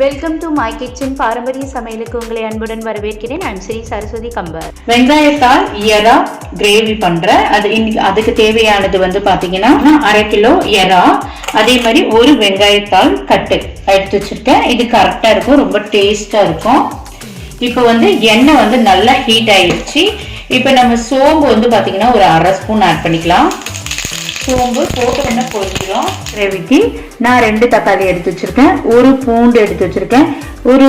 Welcome to my kitchen பாரம்பரிய சமையலுக்கு உங்களை அன்புடன் வரவேற்கிறேன். நான் ஸ்ரீ சரஸ்வதி கம்பர் வெங்காயத்தால் எறா கிரேவி பண்றேன் அது இன்னைக்கு அதுக்கு தேவையானது வந்து பாத்தீங்கன்னா அரை கிலோ எறா. அதே மாதிரி ஒரு வெங்காயத்தால் கட்டு எடுத்து வச்சிருக்கேன். இது கரெக்டா இருக்கும். ரொம்ப டேஸ்டா இருக்கும். இப்போ வந்து எண்ணெய் வந்து நல்லா ஹீட் ஆயிடுச்சு. இப்போ நம்ம சோம்பு வந்து பாத்தீங்கன்னா ஒரு அரை ஸ்பூன் ஆட் பண்ணிக்கலாம். சோம்பு போட்டு உடனே பொரிச்சிடும் கிரேவிக்கு நான் ரெண்டு தக்காளி எடுத்து வச்சிருக்கேன். ஒரு பூண்டு எடுத்து வச்சிருக்கேன். ஒரு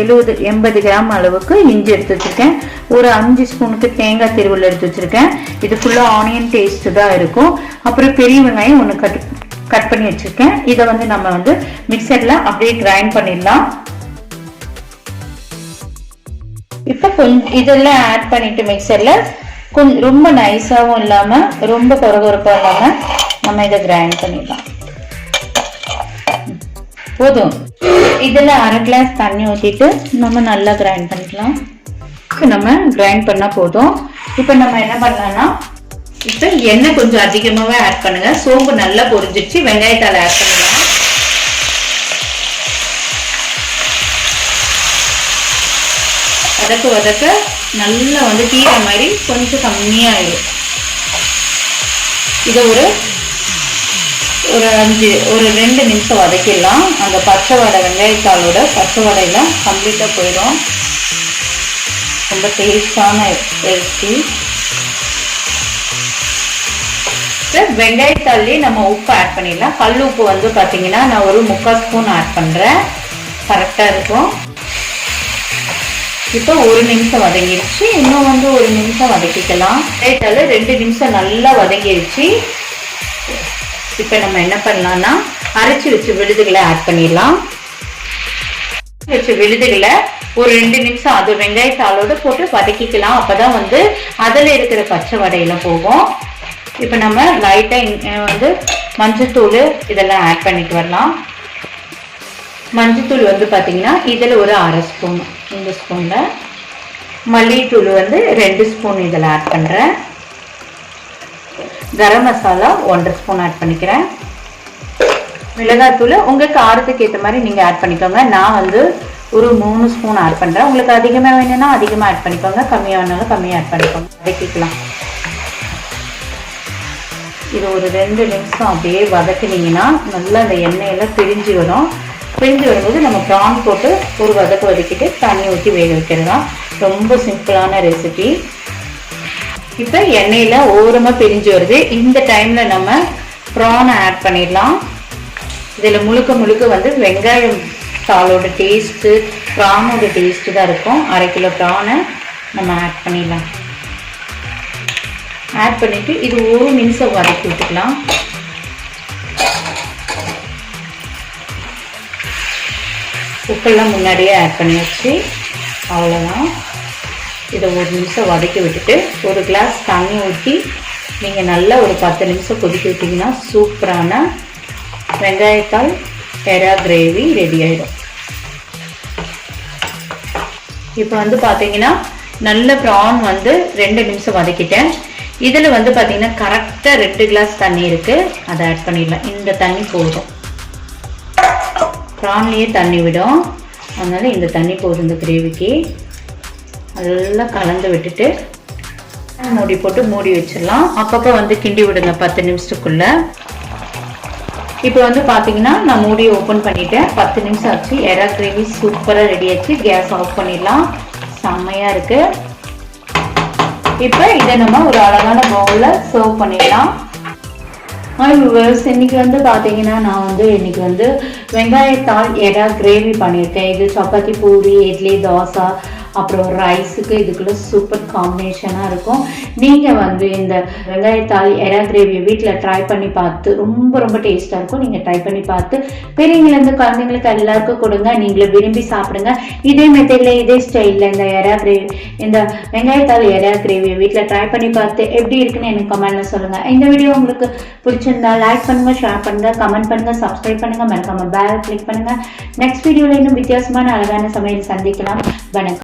எழுபது எண்பது கிராம் அளவுக்கு இஞ்சி எடுத்து வச்சுருக்கேன். ஒரு அஞ்சு ஸ்பூனுக்கு தேங்காய் திருவள்ள எடுத்து வச்சுருக்கேன். இது ஃபுல்லாக ஆனியன் டேஸ்ட்டு தான் இருக்கும். அப்புறம் பெரிய வெங்காயம் ஒன்று கட் கட் பண்ணி வச்சுருக்கேன். இதை வந்து நம்ம வந்து மிக்சரில் அப்படியே கிரைண்ட் பண்ணிடலாம். இப்போ கொஞ்சம் இதெல்லாம் ஆட் பண்ணிவிட்டு மிக்சரில் கொஞ்சம் ரொம்ப நைஸாகவும் இல்லாமல் ரொம்ப கொரகொரப்பாக இல்லாமல் நம்ம இதை கிரைண்ட் பண்ணிடலாம். போதும். இதில் அரை கிளாஸ் தண்ணி ஊற்றிட்டு நம்ம நல்லா கிரைண்ட் பண்ணிக்கலாம். நம்ம கிரைண்ட் பண்ணால் போதும். இப்போ நம்ம என்ன பண்ணலாம்னா இப்போ எண்ணெய் கொஞ்சம் அதிகமாகவே ஆட் பண்ணுங்கள் சோம்பு நல்லா பொரிஞ்சிச்சு வெங்காயத்தால் ஆட் பண்ணலாம் வதக்க வதக்க நல்லா வந்து தீர மாதிரி கொஞ்சம் கம்மியாகிடும் இதை ஒரு ஒரு அஞ்சு ஒரு ரெண்டு நிமிஷம் வதக்கிடலாம். அந்த பச்சை வடை வெங்காயத்தாலோட பச்சை வடையெல்லாம் கம்ப்ளீட்டாக போயிடும் ரொம்ப டேஸ்டான ரெசிபி வெங்காயத்தாலே நம்ம உப்பு ஆட் பண்ணிடலாம். கல் உப்பு வந்து பார்த்தீங்கன்னா நான் ஒரு முக்கால் ஸ்பூன் ஆட் பண்ணுறேன் கரெக்டாக இருக்கும். இப்போ ஒரு நிமிஷம் வதங்கிடுச்சு. இன்னும் வந்து ஒரு நிமிஷம் வதக்கிக்கலாம். ரைட்டால ரெண்டு நிமிஷம் நல்லா வதங்கிடுச்சு. இப்போ நம்ம என்ன பண்ணலாம்னா அரைச்சி வச்சு விழுதுகளை ஆட் பண்ணிடலாம். வச்ச விழுதுகளை ஒரு ரெண்டு நிமிஷம் அது வெங்காயத்தாளோடு போட்டு வதக்கிக்கலாம். அப்பதான் வந்து அதில் இருக்கிற பச்சை வடையில் போகும். இப்போ நம்ம லைட்டாக வந்து மஞ்சத்தூள் இதெல்லாம் ஆட் பண்ணிட்டு வரலாம். மஞ்சத்தூள் வந்து பார்த்தீங்கன்னா இதில் ஒரு அரை ஸ்பூன். இந்த ஸ்பூனில் மல்லித்தூள் வந்து ரெண்டு ஸ்பூன் இதில் ஆட் பண்ணுறேன் கரம் மசாலா ஒன்றரை ஸ்பூன் ஆட் பண்ணிக்கிறேன். மிளகாத்தூள் உங்கள் காரத்துக்கு ஏற்ற மாதிரி நீங்கள் ஆட் பண்ணிக்கோங்க. நான் வந்து ஒரு மூணு ஸ்பூன் ஆட் பண்ணுறேன் உங்களுக்கு அதிகமாக வேணும்னா அதிகமாக ஆட் பண்ணிக்கோங்க. கம்மியாக வேணாலும் கம்மியாக ஆட் பண்ணிக்கோங்க. வதக்கிக்கலாம். இது ஒரு ரெண்டு நிமிஷம் அப்படியே வதக்குனீங்கன்னா நல்லா அந்த எண்ணெயெல்லாம் பிரிஞ்சு வரும். பிரிஞ்சு வரும்போது நம்ம ப்ரான் போட்டு ஒரு வதக்கு வதக்கிட்டு தண்ணி ஊற்றி வேக வைக்கிறது தான் ரொம்ப சிம்பிளான ரெசிபி இப்போ எண்ணெயில் ஓரமாக பிரிஞ்சு வருது. இந்த டைமில் நம்ம ப்ரானை ஆட் பண்ணிடலாம். இதில் முழுக்க முழுக்க வந்து வெங்காயம் தாளோட டேஸ்ட்டு ப்ரானோட டேஸ்ட்டு தான் இருக்கும். அரை கிலோ ப்ரானை நம்ம ஆட் பண்ணிடலாம். ஆட் பண்ணிவிட்டு இது ஒரு நிமிஷம் வதக்கி விட்டுக்கலாம். உப்பெல்லாம் முன்னாடியே ஆட் பண்ணியாச்சு அவ்வளோதான் இதை ஒரு நிமிஷம் வதக்கி விட்டுட்டு ஒரு கிளாஸ் தண்ணி ஊற்றி நீங்கள் நல்லா ஒரு பத்து நிமிஷம் கொதிக்க விட்டிங்கன்னா சூப்பரான வெங்காயத்தால் எறா கிரேவி ரெடி ஆகிடும் இப்போ வந்து பார்த்தீங்கன்னா நல்ல ப்ரான் வந்து ரெண்டு நிமிஷம் வதக்கிட்டேன். இதில் வந்து பார்த்தீங்கன்னா கரெக்டாக ரெண்டு கிளாஸ் தண்ணி இருக்குது அதை ஆட் பண்ணிடலாம். இந்த தண்ணி போதும். ப்ரான்லேயே தண்ணி விடும். அதனால் இந்த தண்ணி போதும் இந்த கிரேவிக்கு. நல்லா கலந்து விட்டுட்டு மூடி போட்டு மூடி வச்சிடலாம். அப்பப்போ வந்து கிண்டி விடுங்க பத்து நிமிஷத்துக்குள்ளே. இப்போ வந்து பார்த்தீங்கன்னா நான் மூடியை ஓப்பன் பண்ணிட்டேன். பத்து நிமிஷம் ஆச்சு. எறா கிரேவி சூப்பராக ரெடி ஆச்சு. கேஸ் ஆஃப் பண்ணிடலாம். செம்மையாக இருக்குது இப்போ இதை நம்ம ஒரு அழகான பவுலில் சர்வ் பண்ணிடலாம். வியூவர்ஸ் இன்னைக்கு வந்து பார்த்தீங்கன்னா நான் வந்து இன்னைக்கு வந்து வெங்காயத்தால் எடா கிரேவி பண்ணியிருக்கேன். இது சப்பாத்தி பூரி இட்லி தோசை அப்புறம் ரைஸுக்கு இதுக்குள்ள சூப்பர் காம்பினேஷனாக இருக்கும். நீங்கள் வந்து இந்த வெங்காயத்தாள் எடா கிரேவியை வீட்டில் ட்ரை பண்ணி பார்த்து ரொம்ப ரொம்ப டேஸ்ட்டாக இருக்கும். நீங்கள் ட்ரை பண்ணி பார்த்து பெரியவங்கலேருந்து குழந்தைங்களுக்கு எல்லாருக்கும் கொடுங்க. நீங்களும் விரும்பி சாப்பிடுங்க. இதே மெத்தடில் இதே ஸ்டைலில் இந்த எறா கிரேவி இந்த வெங்காயத்தாள் எறா கிரேவியை வீட்டில் ட்ரை பண்ணி பார்த்து எப்படி இருக்குன்னு எனக்கு கமெண்ட்டில் சொல்லுங்கள் இந்த வீடியோ உங்களுக்கு பிடிச்சிருந்தா லைக் பண்ணுங்கள் ஷேர் பண்ணுங்க கமெண்ட் பண்ணுங்கள் சப்ஸ்கிரைப் பண்ணுங்கள் மறக்காமல் பேல் கிளிக் பண்ணுங்கள் நெக்ஸ்ட் வீடியோவில் இன்னும் வித்தியாசமான அழகான சமையல் சந்திக்கலாம். வணக்கம்.